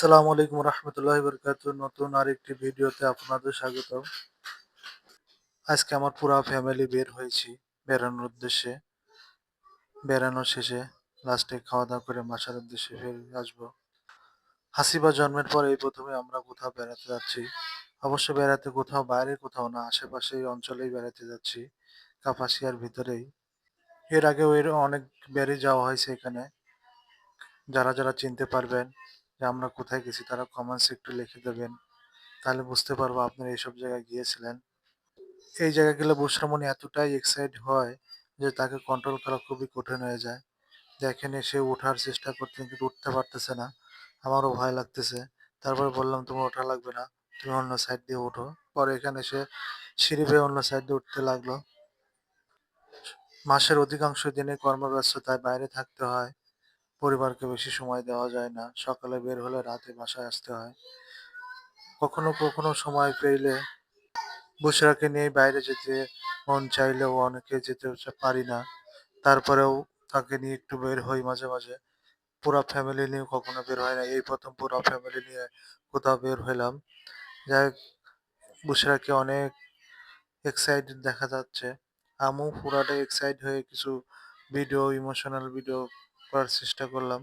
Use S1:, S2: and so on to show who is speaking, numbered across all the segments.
S1: আসসালামু আলাইকুম রহমতুল্লাহ বরকাত নতুন আরেকটি ভিডিওতে আপনাদের স্বাগত আজকে আমার পুরো ফ্যামিলি বের হয়েছি বেড়ানোর উদ্দেশ্যে। বেড়ানোর শেষে লাস্টে খাওয়া দাওয়া করে বাসার উদ্দেশ্যে ফিরে আসব। হাসিবা জন্মের পর এই প্রথমে আমরা কোথাও বেড়াতে যাচ্ছি। অবশ্য বেড়াতে কোথাও বাইরে কোথাও না আশেপাশে অঞ্চলেই বেড়াতে যাচ্ছি, কাপাসিয়ার ভিতরেই। এর আগেও এর অনেক বেড়ে যাওয়া হয়েছে এখানে। যারা যারা চিনতে পারবেন যে আমরা কোথায় গেছি, তারা কমেন্টস একটু লিখে দেবেন। তাহলে বুঝতে পারব আপনারা এইসব জায়গায় গিয়েছিলেন। এই জায়গায় গেলে বুসরামণি এতটাই এক্সাইট হয় যে তাকে কন্ট্রোল করা খুবই কঠিন হয়ে যায়। দেখেন সে ওঠার চেষ্টা করতে কিন্তু উঠতে পারতেছে না। আমারও ভয় লাগতেছে। তারপরে বললাম, তোমার ওঠা লাগবে না, তুমি অন্য সাইড দিয়ে ওঠো। পরে এখানে সে সিঁড়ি বেয়ে অন্য সাইড দিয়ে উঠতে লাগল। মাসের অধিকাংশ দিনে কর্মব্যস্ততায় বাইরে থাকতে হয়। পরিবারকে বেশি সময় দেওয়া যায় না। সকালে বের হলে রাতে বাসায় আসতে হয়। কখনো কখনো সময় পেলে বুসরাকে নিয়ে বাইরে যেতে মন চাইলেও অনেকে যেতে পারি না। তারপরেও তাকে নিয়ে একটু বের হই মাঝে মাঝে। পুরা ফ্যামিলি নিয়ে কখনো বের হয় না। এই প্রথম পুরো ফ্যামিলি নিয়ে কোথাও বের হইলাম। যাই বুসরাকে অনেক এক্সাইটেড দেখা যাচ্ছে। আমিও পুরাটা এক্সাইট হয়ে কিছু ভিডিও ইমোশনাল ভিডিও করার চেষ্টা করলাম।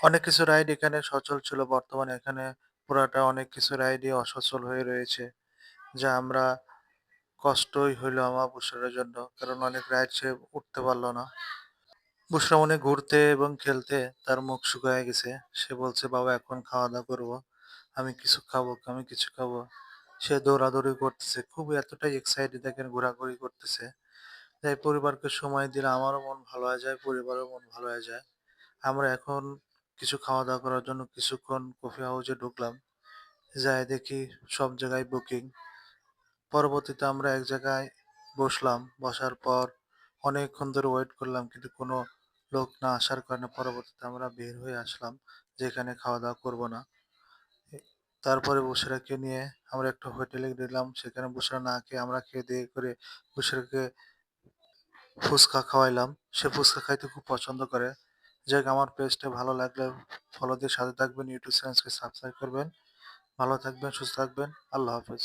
S1: অনেক কিছু রাইড এখানে সচল ছিল। বর্তমানে এখানে পুরাটা অনেক কিছু রাইডই অসচল হয়ে রয়েছে, যা আমরা কষ্টই হইল আমার বুসরার জন্য, কারণ অনেক রাইড সে উঠতে পারল না। বুসরা অনেক ঘুরতে এবং খেলতে তার মুখ শুকায় গেছে। সে বলছে, বাবা, এখন খাওয়া দাওয়া করব। আমি কিছু খাব, আমি কিছু খাব। সে দৌড়াদৌড়ি করতেছে খুব এতটাই এক্সাইটেড দেখেন, ঘোরাঘুরি করতেছে। তাই পরিবারকে সময় দিলে আমারও মন ভালো হয়ে যায় পরিবারের মন ভালো হয়ে যায়। আমরা এখন কিছু খাওয়া দাওয়া করার জন্য কিছুক্ষণ কফি হাউসে ঢুকলাম। যাই দেখি সব জায়গায় বুকিং পরবর্তীতে আমরা এক জায়গায় বসলাম। বসার পর অনেকক্ষণ ধরে ওয়েট করলাম কিন্তু কোনো লোক না আসার কারণে পরবর্তীতে আমরা বের হয়ে আসলাম যেখানে খাওয়া দাওয়া করব না। তারপরে বুসরাকে নিয়ে আমরা একটা হোটেলে গেলাম। সেখানে বুসরা না খেয়ে আমরা খেয়ে দিয়ে করে বুসরাকে ফুচকা খাওয়াইলাম। সে ফুচকা খাইতে খুব পছন্দ করে। যাই আমার পেজটা ভালো লাগলে ফলো দিয়ে সাথে থাকবেন ইউটিউব চ্যানেলকে সাবস্ক্রাইব করবেন। ভালো থাকবেন, সুস্থ থাকবেন। আল্লাহ হাফেজ।